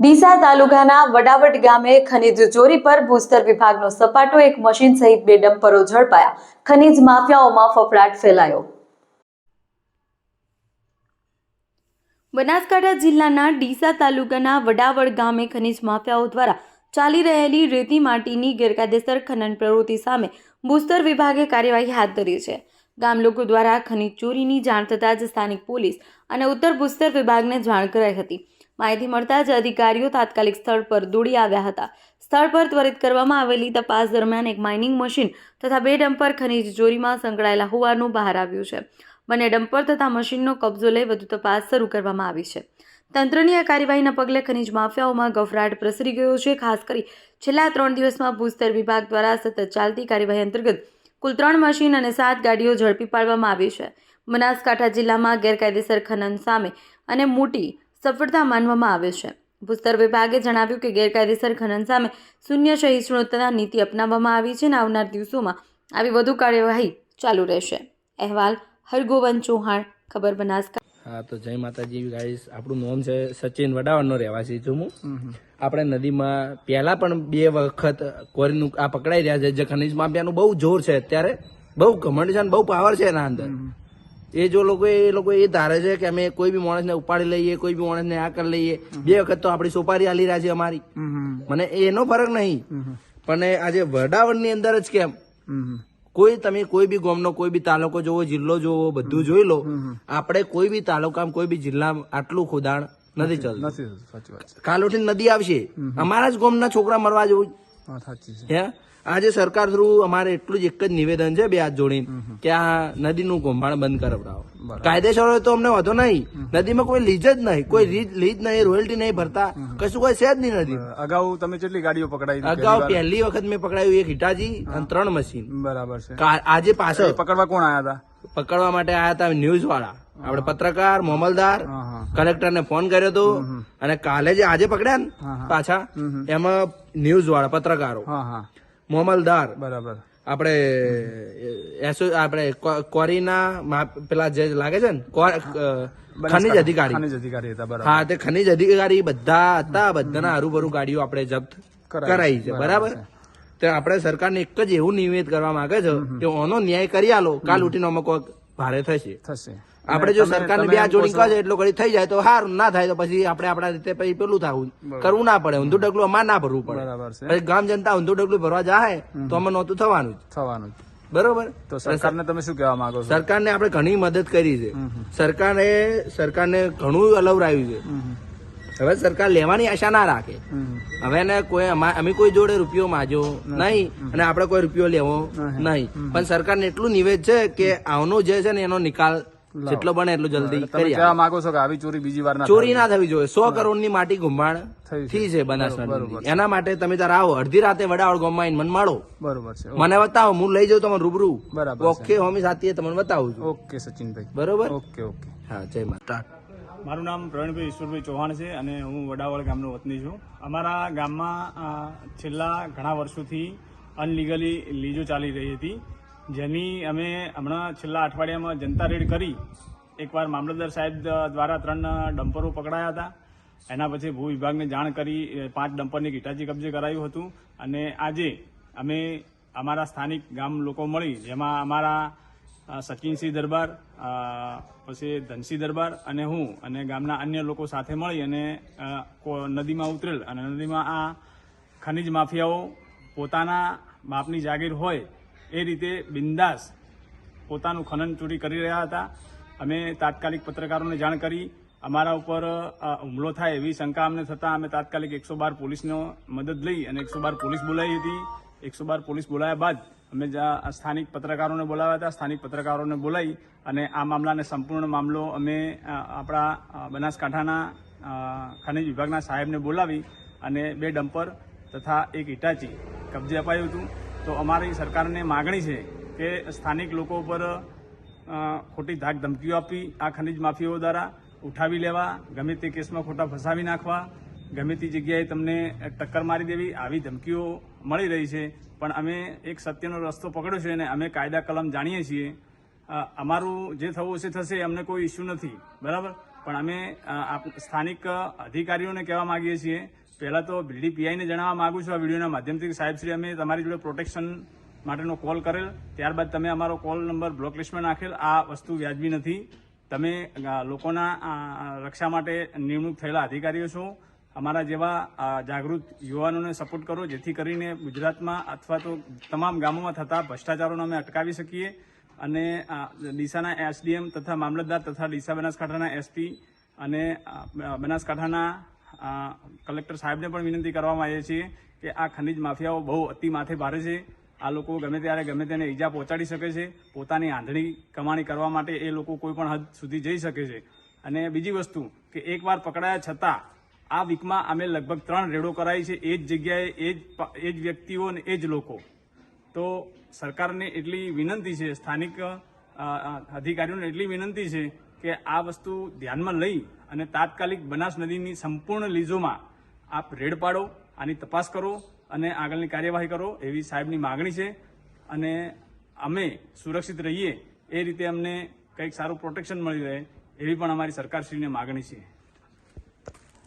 ડીસા તાલુકાના વડાવટ ગામે ખનીજ ચોરી પર ભૂસ્તર વિભાગનો સપાટો એક મશીન સહિત બે ડમ્પરો ઝડપાયા. ખનીજ માફિયાઓમાં ફફડાટ ફેલાયો. બનાસકાંઠા જિલ્લાના ડીસા તાલુકાના વડાવડ ગામે ખનીજ માફિયાઓ દ્વારા ચાલી રહેલી રેતી માટીની ગેરકાયદેસર ખનન પ્રવૃત્તિ સામે ભૂસ્તર વિભાગે કાર્યવાહી હાથ ધરી છે. ગામ લોકો દ્વારા ખનીજ ચોરીની જાણ થતાં જ સ્થાનિક પોલીસ અને ઉત્તર ભૂસ્તર વિભાગને જાણ કરાઈ હતી. માહિતી મળતા જ અધિકારીઓ તાત્કાલિક સ્થળ પર દોડી આવ્યા હતા. સ્થળ પર ત્વરિત કરવામાં આવેલી તપાસ દરમિયાન એક માઇનિંગ મશીન તથા બે ડમ્પર ખનીજ ચોરીમાં સંકળાયેલા હોવાનું બહાર આવ્યું છે. બંને ડમ્પર તથા મશીનનો કબજો લઈ વધુ તપાસ શરૂ કરવામાં આવી છે. તંત્રની આ કાર્યવાહીના પગલે ખનીજ માફિયાઓમાં ગફરાટ પ્રસરી ગયો છે. ખાસ કરી છેલ્લા ત્રણ દિવસમાં ભૂસ્તર વિભાગ દ્વારા સતત ચાલતી કાર્યવાહી અંતર્ગત કુલ ત્રણ મશીન અને સાત ગાડીઓ ઝડપી પાડવામાં આવી છે. બનાસકાંઠા જિલ્લામાં ગેરકાયદેસર ખનન સામે અને મોટી સફળતા માનવામાં આવે છે. ભૂસ્તર વિભાગે જણાવ્યું કે ગેરકાયદેસર ખનન સામે શૂન્ય સહિષ્ણુતા નીતિ અપનાવવામાં આવી છે અને આવનાર દિવસોમાં આવી વધુ કાર્યવાહી ચાલુ રહેશે. અહેવાલ હરગોવન ચૌહાણ ખબર બનાસકા હા તો જય માતાજી ગાઈસ આપણું નામ છે સચિન વડાવરનો રહેવાસી છું હું. આપણે નદીમાં પહેલા પણ બે વખત કોરીનું આ પકડાઈ રહ્યા છે. જે ખનીજ માફિયાનું બહુ જોર છે અત્યારે. બહુ ઘમંડ છે અને બહુ પાવર છે એના અંદર. એ જો લોકો એ લોકો એ ધારે છે કે અમે કોઈ બી માણસને ઉપાડી લઈએ કોઈ બી માણસને આ કરી લઈએ. બે વખત તો આપણી સોપારી આલી રહ્યા છે અમારી. મને એનો ફરક નહીં. પણ આજે વડાવડની અંદર જ કેમ? કોઈ તમે કોઈ બી ગામનો કોઈ બી તાલુકો જોવો જિલ્લો જોવો બધું જોઈ લો. આપણે કોઈ બી તાલુકામાં કોઈ બી જિલ્લામાં આટલું ખોદાણ નથી ચાલતું. કાલ ઉઠીને નદી આવશે. અમારા જ ગામના છોકરા મરવા જેવું સાચી હે? આજે સરકાર થ્રુ અમારે એટલું જ એક જ નિવેદન છે બે હાથ જોડીને કે આ નદીનું કૌભાંડ બંધ કરાવડાવો. કાયદેસર હોય તો અમને વધો નહીં. નદીમાં કોઈ લીજ જ નહીં. કોઈ લીજ લીજ નહીં રોયલ્ટી નહીં ભરતા. કશું કોઈ છે જ નહીં નદી. અગાઉ તમે કેટલી ગાડીઓ પકડાઈ અગાઉ પહેલી વખત મેં પકડાયું એક હિટાજી અને ત્રણ મશીન. બરાબર છે. આજે પાછળ. પકડવા કોણ આયા હતા? પકડવા માટે આયા હતા ન્યૂઝ વાળા આપડે પત્રકાર મોમલદાર કલેક્ટર ને ફોન કર્યો હતો અને કાલે જે આજે પકડ્યા ને. પાછા એમાં ન્યૂઝ વાળા પત્રકારો મામલદાર બરાબર. આપણે એસો આપણે કોરીના પેલા જે લાગે છે ને ખનીજ અધિકારી. ખનીજ અધિકારી હતા બરાબર. હા તે ખનીજ અધિકારી બધા હતા બધાના હરુભરું ગાડીઓ આપણે જપ્ત કરાઈ. છે બરાબર તો આપણે સરકારને એક જ એવું નિવેદ કરવા માંગે છે કે ઓનો ન્યાય કરી આલો કાલ ઉઠીને અમુક કોઈક ભારે થશે. થશે. આપણે જો સરકારને બે જોડી કહે એટલો ઘડી થઈ જાય તો સારું ના થાય તો પછી આપણે આપણા રીતે પછી પેલું થવું. કરવું ના પડે ઊંધું ડગલું અમારે ના ભરવું પડે. પછી ગામ જનતા ઊંધું ડગલું ભરવા જાય તો અમે નહોતું થવાનું જ. થવાનું બરોબર? તો સરકારને તમે શું કહેવા માંગો સરકારને આપણે ઘણી મદદ કરી છે. સરકારે સરકારને ઘણું અલવરાયું છે. હવે સરકાર લેવાની આશા ના રાખે. હવે ને કોઈ અમે કોઈ જોડે રૂપિયો માજો નહીં અને આપણે કોઈ રૂપિયો લેવો નહીં. પણ સરકારને એટલું નિવેદ છે કે આવનો જે છે ને એનો નિકાલ જેટલો બને એટલું જલ્દી તમે કહેવા માંગો છો કે આવી ચોરી બીજી વાર ચોરી ના થવી જોઈએ. સો કરોડની માટી ગુંભાણ થઈ છે. થી છે એના માટે તમે તાર આવો. અડધી રાતે વડાવળ ગામમાં આવીને મને માળો બરોબર છે. મને બતાવો. હું લઈ જાઉં તમને રૂબરૂ. બરાબર ઓકે હોમી સાથે તમને બતાવું છું. ઓકે સચિનભાઈ. બરોબર? Okay okay. હા જય માતા. મારું નામ પ્રવીણભાઈ ઈશ્વરભાઈ ચૌહાણ છે અને હું વડાવળ ગામનો વતની છું. અમારા ગામમાં છેલ્લા ઘણા વર્ષોથી અનલીગલી લીજો ચાલી રહી હતી. જેની અમે હમણાં છેલ્લા અઠવાડિયામાં જનતા રેડ કરી. એકવાર મામલતદાર સાહેબ દ્વારા ત્રણ ડમ્પરો પકડાયા હતા. એના પછી ભૂ વિભાગને જાણ કરી પાંચ ડમ્પરની ગીટાજી કબજે કરાયું હતું. અને આજે અમે અમારા સ્થાનિક ગામ લોકો મળી, જેમાં અમારા સચિનસિંહ દરબાર પછી ધનસિંહ દરબાર અને હું અને ગામના અન્ય લોકો સાથે મળી અને નદીમાં ઉતરેલ. અને નદીમાં આ ખનિજ માફિયાઓ પોતાના બાપની જાગીર હોય એ રીતે બિંદાસ પોતાનું ખનન ચોરી કરી રહ્યા હતા. અમે તાત્કાલિક પત્રકારોને જાણ કરી. અમારા ઉપર હુમલો થાય એવી શંકા અમને થતાં અમે તાત્કાલિક એકસો બાર પોલીસનો મદદ લઈ અને એકસો બાર પોલીસ બોલાવી હતી. એકસો બાર પોલીસ બોલાવ્યા બાદ અમે સ્થાનિક પત્રકારોને બોલાવ્યા હતા. સ્થાનિક પત્રકારોને બોલાવી અને આ મામલાને સંપૂર્ણ મામલો અમે આપણા બનાસકાંઠાના ખનિજ વિભાગના સાહેબને બોલાવી અને બે ડમ્પર તથા એક હિટાચી કબજે અપાયું હતું. તો અમારી સરકારને માગણી છે કે સ્થાનિક લોકો ઉપર ખોટી ધાક ધમકીઓ આપી, આ ખનિજ માફીઓ દ્વારા ઉઠાવી લેવા, ગમે તે કેસમાં ખોટા ફસાવી નાખવા, ગમે તે જગ્યાએ તમને ટક્કર મારી દેવી, આવી ધમકીઓ મળી રહી છે. પણ અમે એક સત્યનો રસ્તો પકડ્યો છે અને અમે કાયદા કલમ જાણીએ છીએ. અમારું જે થવું હશે થશે, અમને કોઈ ઇસ્યુ નથી. બરાબર? પણ અમે સ્થાનિક અધિકારીઓને કહેવા માગીએ છીએ પહેલા તો બીડી પીઆઈને જણાવવા માંગુ છું, આ વિડીયોના માધ્યમથી સાહેબ શ્રી અમે તમારી જોડે પ્રોટેક્શન માટેનો કોલ કરેલ. ત્યારબાદ તમે અમારો કોલ નંબર બ્લોક લિસ્ટમાં નાખેલ. આ વસ્તુ વ્યાજબી નથી. તમે લોકોના રક્ષા માટે નિમણૂક થયેલા અધિકારીઓ છો. અમારા જેવા જાગૃત યુવાનોને સપોર્ટ કરો, જેથી કરીને ગુજરાતમાં અથવા તો તમામ ગામોમાં થતા ભ્રષ્ટાચારોને અમે અટકાવી શકીએ અને ડીસાના એસડીએમ તથા મામલતદાર તથા ડીસા બનાસકાંઠાના એસપી અને બનાસકાંઠાના કલેક્ટર સાહેબને પણ વિનંતી કરવામાં માંગીએ છીએ કે આ ખનિજ માફિયાઓ બહુ અતિ માથે ભારે છે. આ લોકો ગમે ત્યારે ગમે તેને ઈજા પહોંચાડી શકે છે. પોતાની આંધળી કમાણી કરવા માટે એ લોકો કોઈ પણ હદ સુધી જઈ શકે છે. અને બીજી વસ્તુ કે એકવાર પકડાયા છતાં આ વીકમાં અમે લગભગ ત્રણ રેડો કરાવી છે. એ જ જગ્યાએ એ જ એ જ વ્યક્તિઓ અને એ જ લોકો. તો સરકારને એટલી વિનંતી છે, સ્થાનિક અધિકારીઓને એટલી વિનંતી છે કે આ વસ્તુ ધ્યાનમાં લઈ અને તાત્કાલિક બનાસ નદીની સંપૂર્ણ લીઝોમાં આપ રેડ પાડો, આની તપાસ કરો અને આગળની કાર્યવાહી કરો એવી સાહેબની માગણી છે. અને અમે સુરક્ષિત રહીએ એ રીતે અમને કંઈક સારું પ્રોટેક્શન મળી રહે એવી પણ અમારી સરકારશ્રીને માગણી છે.